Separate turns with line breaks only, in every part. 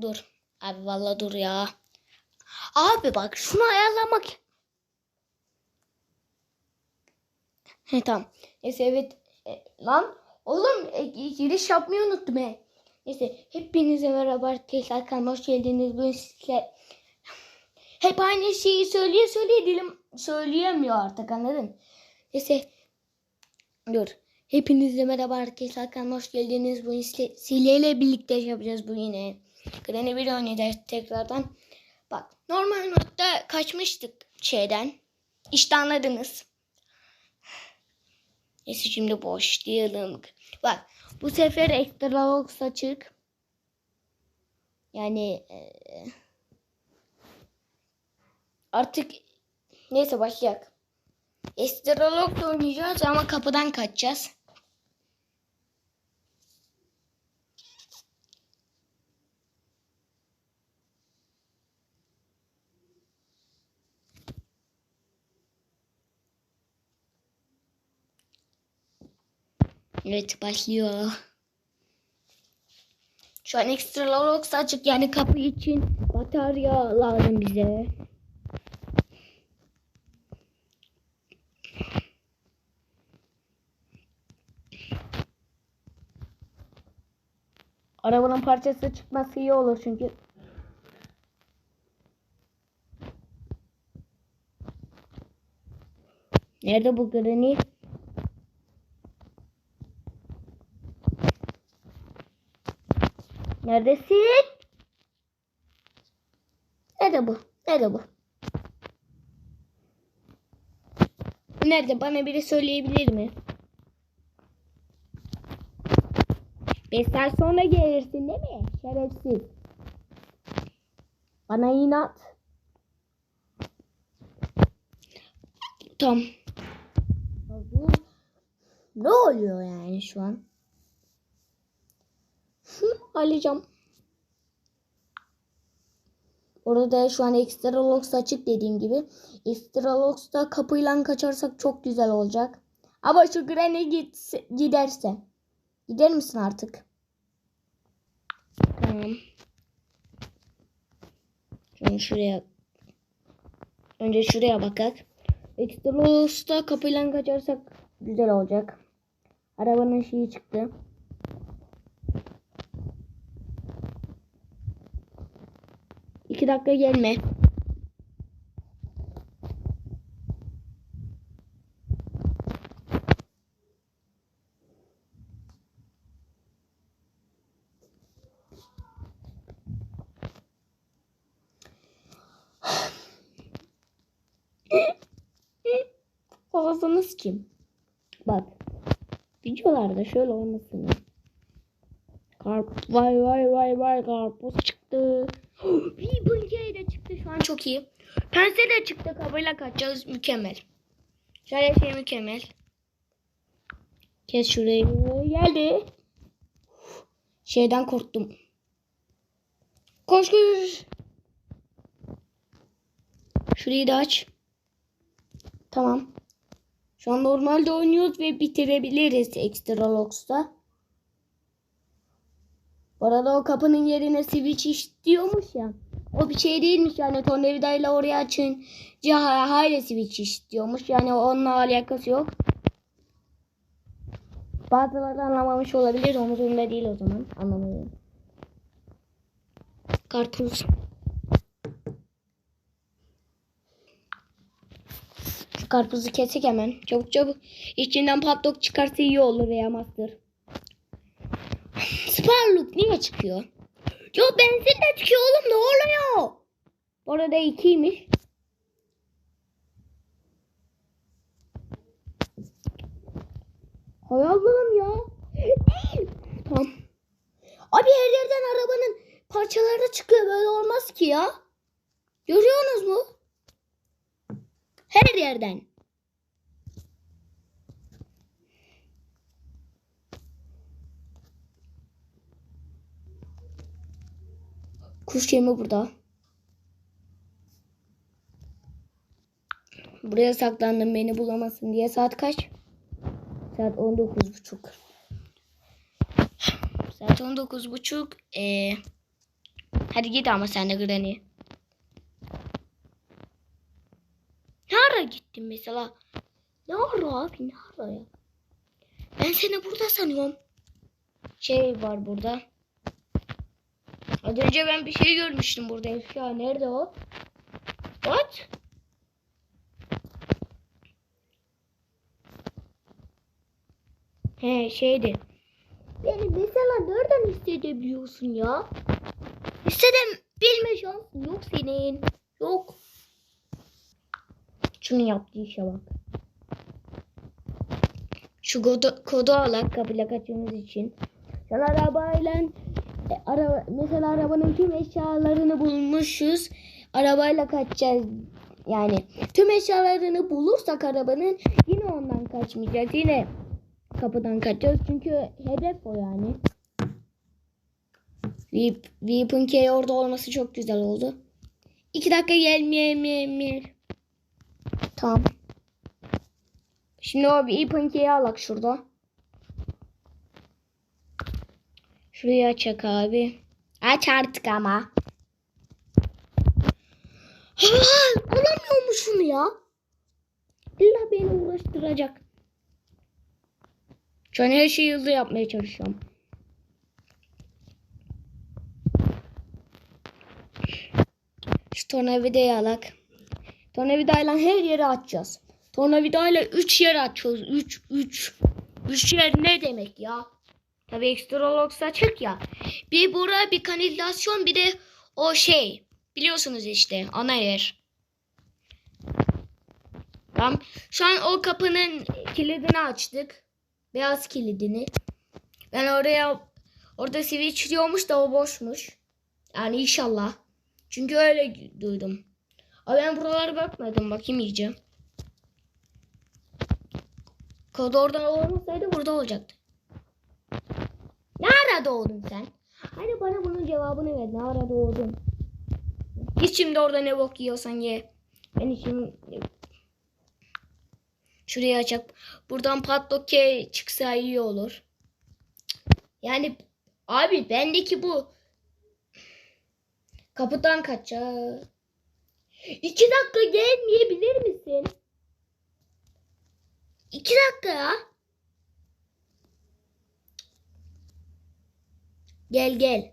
dur. Abi vallahi dur ya. Abi bak şunu ayarlamak. He tamam. Neyse evet. E, lan oğlum e, giriş yapmayı unuttum he. Neyse hepinize merhaba arkadaşlar kanalıma hoş geldiniz. Bugün sizle hep aynı şeyi söyleye söyleye dilim söyleyemiyor artık anladın? Neyse dur. Hepinize merhaba arkadaşlar kanalıma hoş geldiniz. Bugün sizle, Sile birlikte yapacağız bu yine. Granny bir oynayacağız tekrardan. Bak normal modda kaçmıştık şeyden. İşte anladınız. Neyse şimdi başlayalım. Bak bu sefer ekstra box açık. Yani e, artık neyse başlayalım. Astrolog da oynayacağız ama kapıdan kaçacağız. Evet başlıyor. Şu an ekstra Lorox açık yani kapı için batarya lazım bize. Arabanın parçası çıkması iyi olur çünkü. Nerede bu Granny? Neredesin? Nerede bu? Nerede bu? Nerede? Bana biri söyleyebilir mi? Beş saat sonra gelirsin değil mi? Şerefsiz. Bana inat. Tamam. Ne oluyor yani şu an? Hı, alacağım. Orada şu an Extra Locks açık dediğim gibi. Extra Locks'ta kapıyla kaçarsak çok güzel olacak. Ama şu Granny gitse, giderse. Gider misin artık? Tamam. Şimdi şuraya. Önce şuraya bakak. Extra Locks'ta kapıyla kaçarsak güzel olacak. Arabanın şeyi çıktı. İki dakika gelme. Ağzını kim? Bak. Videolarda şöyle olmasın. Karp vay vay vay vay karpuz çıktı. Bir bıncayı da çıktı şu an çok iyi. Pense de çıktı kabıyla kaçacağız mükemmel. Şöyle şey mükemmel. Kes şurayı. Geldi. Şeyden korktum. Koş koş. Şurayı da aç. Tamam. Şu an normalde oynuyoruz ve bitirebiliriz Extra Locks'ta. Bu arada o kapının yerine switch istiyormuş ya. O bir şey değilmiş yani tornavidayla oraya açın. Hayli switch istiyormuş. Yani onunla alakası yok. Bazıları anlamamış olabilir. Umurumda değil o zaman. Anlamıyorum. Karpuz. Şu karpuzu kesik hemen. Çabuk çabuk. İçinden patlok çıkarsa iyi olur veya master. Sparlook niye çıkıyor? Yo benzin de çıkıyor oğlum ne oluyor? Bu arada ikiymiş. Hay Allah'ım ya. Değil. Tamam. Abi her yerden arabanın parçaları çıkıyor. Böyle olmaz ki ya. Görüyorsunuz mu? Her yerden. Kuş yemi burada. Buraya saklandım beni bulamasın diye. Saat kaç? Saat 19.30. Saat 19.30. Ee, Hadi git ama sen de Granny. Ne ara gittin mesela? Ne ara abi ne ara ya? Ben seni burada sanıyorum. Şey var burada. Az önce ben bir şey görmüştüm burada. Eşya nerede o? What? He şeydi. Beni mesela nereden hissedebiliyorsun ya? Hissedem bilme şansın yok senin. Yok. Şunu yaptığı işe bak. Şu kodu, kodu alak kaçmamız için. Sen arabayla araba, mesela arabanın tüm eşyalarını bulmuşuz. Arabayla kaçacağız. Yani tüm eşyalarını bulursak arabanın yine ondan kaçmayacağız. Yine kapıdan kaçacağız. Çünkü hedef o yani. Weep, Weep'in K orada olması çok güzel oldu. İki dakika gelmeye Tamam. Şimdi o Weep'in K'yi alak şurada. Şurayı açak abi. Aç artık ama. Ha, alamıyor mu şunu ya? İlla beni uğraştıracak. Şu an her şeyi hızlı yapmaya çalışıyorum. Şu tornavidayı alak. Tornavidayla her yeri açacağız. Tornavidayla 3 yer açıyoruz. 3 3 3 yer ne demek ya? Tabii ekstralox açık ya. Bir bura bir kanalizasyon bir de o şey. Biliyorsunuz işte ana yer. Tamam. Şu an o kapının kilidini açtık. Beyaz kilidini. Ben oraya orada switch diyormuş da o boşmuş. Yani inşallah. Çünkü öyle duydum. Ama ben buralara bakmadım. Bakayım iyice. Kod oradan olmasaydı burada olacaktı. Ne ara doğdun sen? Hadi bana bunun cevabını ver. Ne ara doğdun? Git şimdi orada ne bok yiyorsan ye. Ben işim... Şurayı açıp buradan padlock çıksa iyi olur. Yani abi bendeki bu kapıdan kaçacak. İki dakika gelmeyebilir misin? İki dakika ya. Gel gel.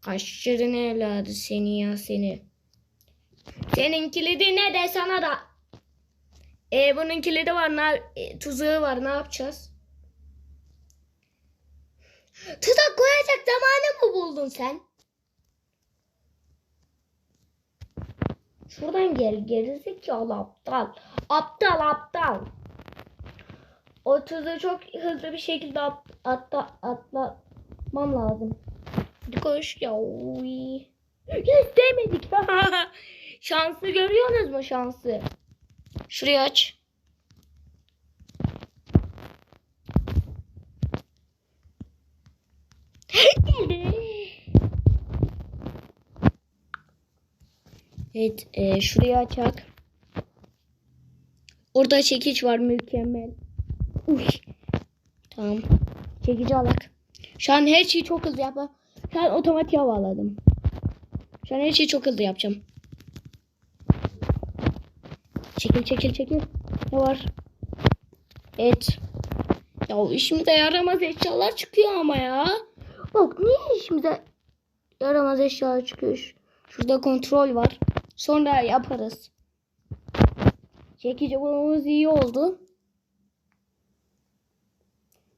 Kaşırın evladı seni ya seni. Senin kilidi ne de sana da. E bunun kilidi var, ne, e, tuzağı var ne yapacağız? Tuzak koyacak zamanı mı buldun sen? Şuradan gel gerizekalı aptal. Aptal aptal. O tuzağı çok hızlı bir şekilde at, atla, atlatmam lazım. Hadi koş ya. Uy. Demedik. şansı görüyorsunuz mu şansı? Şurayı aç. evet, e, şurayı açak. Orada çekiç var mükemmel. Uy. Tamam. Çekici alak. Şu an her şeyi çok hızlı yapma. Şu an otomatik havaladım. Şu an her şeyi çok hızlı yapacağım. Çekil çekil çekil. Ne var? Evet. Ya işimize yaramaz eşyalar çıkıyor ama ya. Bak niye işimize yaramaz eşyalar çıkıyor? Şurada kontrol var. Sonra yaparız. Çekici bulmamız iyi oldu.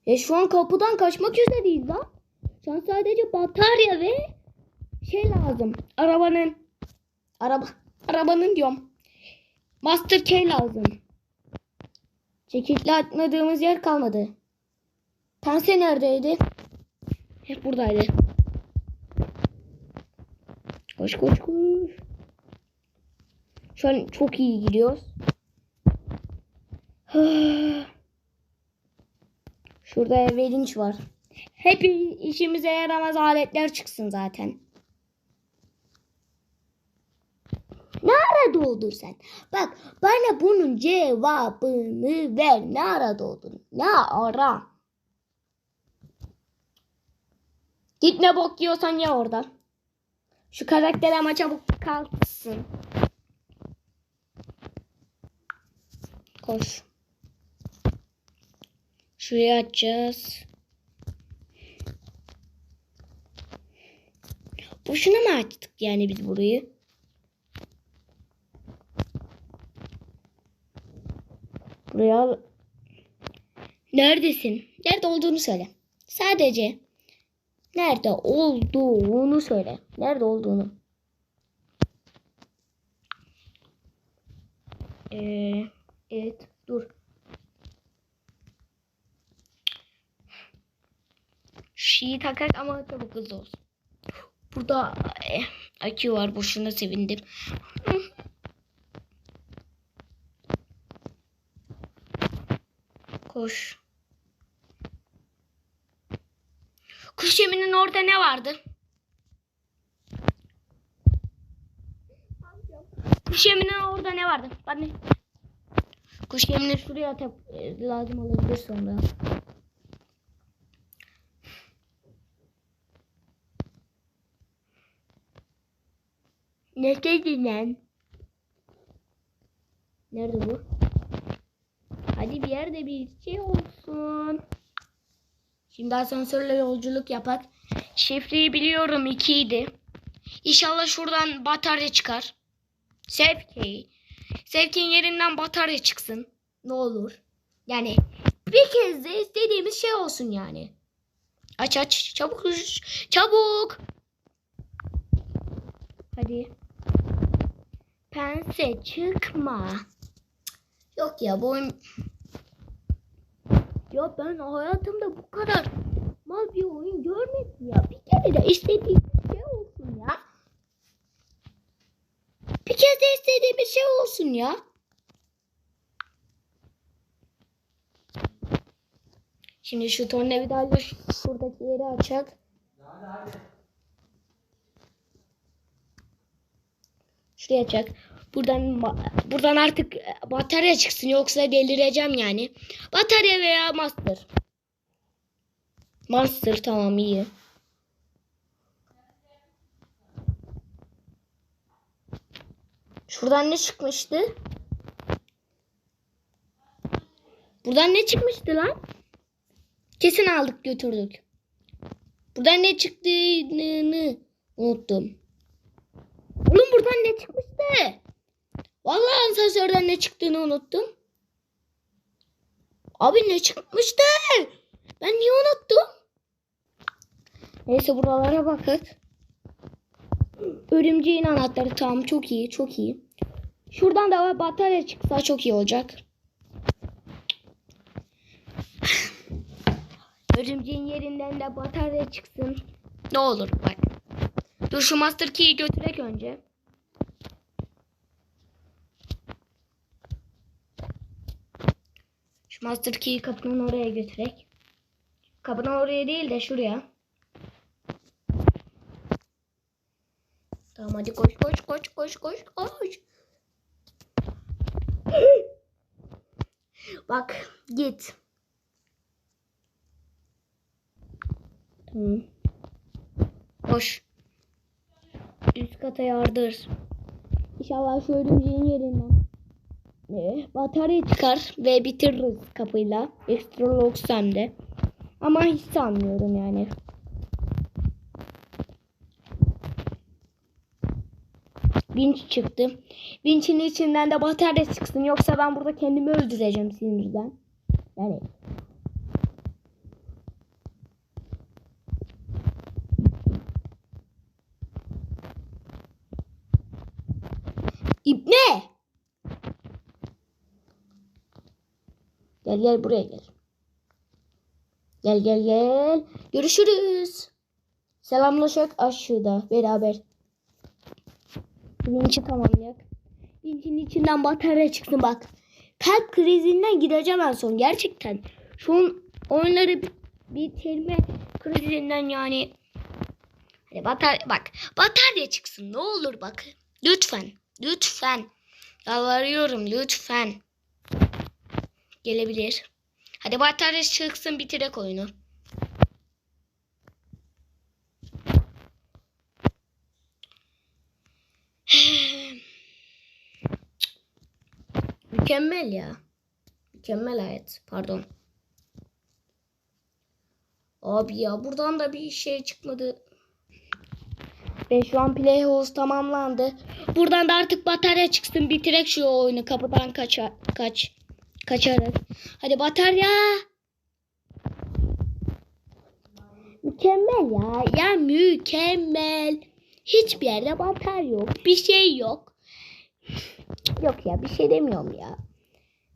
E şu an kapıdan kaçmak üzereyiz lan. Şu an sadece batarya ve şey lazım. Arabanın araba arabanın diyorum. Master key lazım. Çekikle atmadığımız yer kalmadı. Pense neredeydi? Hep buradaydı. Koş koş koş. Şu an çok iyi gidiyoruz. Şurada evinç var. Hep işimize yaramaz aletler çıksın zaten. Ne ara doğdun sen? Bak bana bunun cevabını ver. Ne ara doğdun? Ne ara? Git ne bok yiyorsan ya orada. Şu karakter ama çabuk kalksın. Koş. Şuraya açacağız. Boşuna mı açtık yani biz burayı? Buraya Neredesin? Nerede olduğunu söyle. Sadece nerede olduğunu söyle. Nerede olduğunu. Ee, evet dur. Şeyi takak ama çabuk hızlı olsun. Burada eh, akü var. Boşuna sevindim. Koş. Kuş yeminin orada ne vardı? Kuş yeminin orada ne vardı? Bana. Kuş yemini şuraya atıp e, lazım olabilir sonra. Ne dedin lan? Nerede bu? Hadi bir yerde bir şey olsun. Şimdi asansörle yolculuk yapak. Şifreyi biliyorum 2 idi. İnşallah şuradan batarya çıkar. Sevki. Sevkin yerinden batarya çıksın. Ne olur. Yani bir kez de istediğimiz şey olsun yani. Aç aç. Çabuk. Çabuk. Hadi. Pense çıkma. Yok ya bu oyun... Ya ben hayatımda bu kadar mal bir oyun görmedim ya. Bir kere de istediğim bir şey olsun ya. Bir kez de istediğim bir şey olsun ya. Şimdi şu tornavidayla şu- şuradaki yeri açak. Şuraya açak. Buradan buradan artık e, batarya çıksın yoksa delireceğim yani. Batarya veya master. Master tamam iyi. Şuradan ne çıkmıştı? Buradan ne çıkmıştı lan? Kesin aldık götürdük. Buradan ne çıktığını unuttum. Buradan ne çıkmıştı? Vallahi asansörden ne çıktığını unuttum. Abi ne çıkmıştı? Ben niye unuttum? Neyse buralara bakıp. Örümceğin anahtarı tamam çok iyi çok iyi. Şuradan da batarya çıksa çok iyi olacak. Örümceğin yerinden de batarya çıksın. Ne olur bak. Dur şu Master Key'i götürek önce. Master Key'i kapının oraya götürek. Kapının oraya değil de şuraya. Tamam hadi koş koş koş koş koş koş. Bak git. Tamam. Koş. Üst kata yardır. İnşallah şu örümceğin yerinden. Ne? Batarya çıkar ve bitiririz kapıyla. Extra Lux. Ama hiç sanmıyorum yani. Vinç çıktı. Vinç'in içinden de batarya çıksın. Yoksa ben burada kendimi öldüreceğim sinirden. Yani İbne! Gel gel buraya gel. Gel gel gel. Görüşürüz. Selamlaşak aşağıda beraber. Vinci tamamlayak. Vincinin içinden batarya çıksın bak. Kalp krizinden gideceğim en son gerçekten. Şu an oyunları bir- bitirme krizinden yani. Hadi batar bak batarya çıksın ne olur bak. Lütfen. Lütfen. Yalvarıyorum lütfen. Gelebilir. Hadi batarya çıksın bitirek oyunu. Mükemmel ya. Mükemmel hayat. Pardon. Abi ya buradan da bir şey çıkmadı. Ve şu an Playhouse tamamlandı. Buradan da artık batarya çıksın bitirek şu oyunu. Kapıdan kaç kaç. Kaçarak. Hadi batarya. Mükemmel ya. Ya mükemmel. Hiçbir yerde batarya yok. Bir şey yok. Yok ya bir şey demiyorum ya.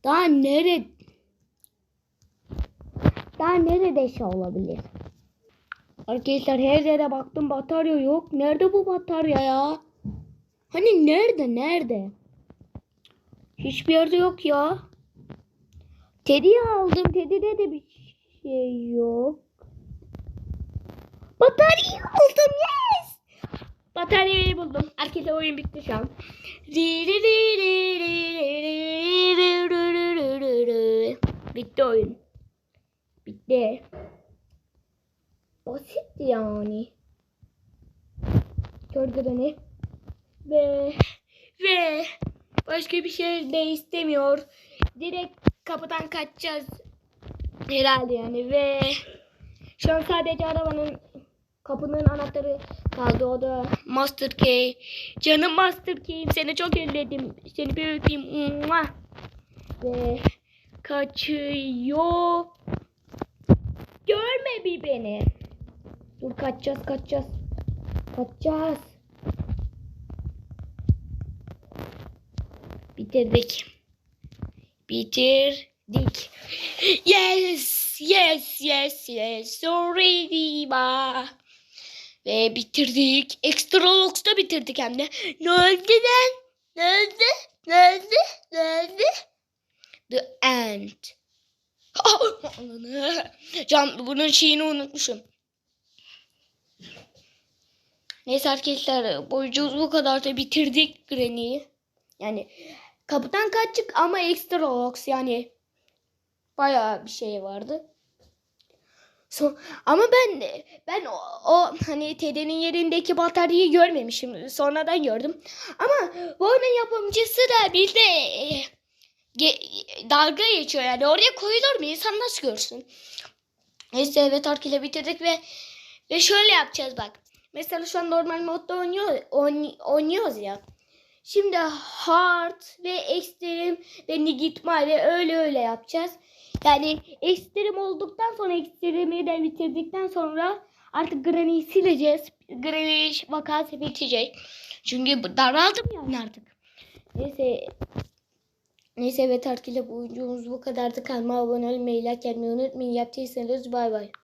Daha nere daha nerede şey olabilir? Arkadaşlar her yere baktım batarya yok. Nerede bu batarya ya? Hani nerede nerede? Hiçbir yerde yok ya. Teddy'yi aldım. Teddy'de de bir şey yok. Bataryayı aldım yes. Bataryayı buldum. Arkadaşlar oyun bitti şu an. Bitti oyun. Bitti. Basitti yani. Gördü beni. Ve ve başka bir şey de istemiyor. Direkt kapıdan kaçacağız. Herhalde yani ve şu an sadece arabanın kapının anahtarı kaldı o da Master Key. Canım Master Key'im seni çok elledim. Seni bir öpeyim. Mua. Ve kaçıyor. Görme bir beni. Dur kaçacağız kaçacağız. Kaçacağız. Bitirdik. Bitirdik. Yes, yes, yes, yes. Sorry Diva. Ve bitirdik. Extra Locks'ta bitirdik hem de. Ne oldu lan? Ne oldu? Ne oldu? Ne oldu? The End. Can bunun şeyini unutmuşum. Neyse arkadaşlar boyucumuz bu kadar da bitirdik Granny'yi. Yani kapıdan kaçtık ama extra locks yani bayağı bir şey vardı. So, ama ben ben o, o hani TD'nin yerindeki bataryayı görmemişim. Sonradan gördüm. Ama bu oyunun yapımcısı da bir de e, ge- dalga geçiyor yani. Oraya koyulur mu? İnsan nasıl görsün? Neyse evet arkayla bitirdik ve ve şöyle yapacağız bak. Mesela şu an normal modda oynuyor, oyn- oynuyoruz ya. Şimdi hard ve ekstrem ve nigitmale öyle öyle yapacağız. Yani ekstrem olduktan sonra ekstremi de bitirdikten sonra artık Granny'yi sileceğiz. Granny vakası bitecek. Çünkü daraldım yani artık. Neyse. Neyse evet arkadaşlar bu oyuncumuz bu kadardı. Kanalıma abone olmayı, like yapmayı unutmayın. Yaptıysanız bay bay.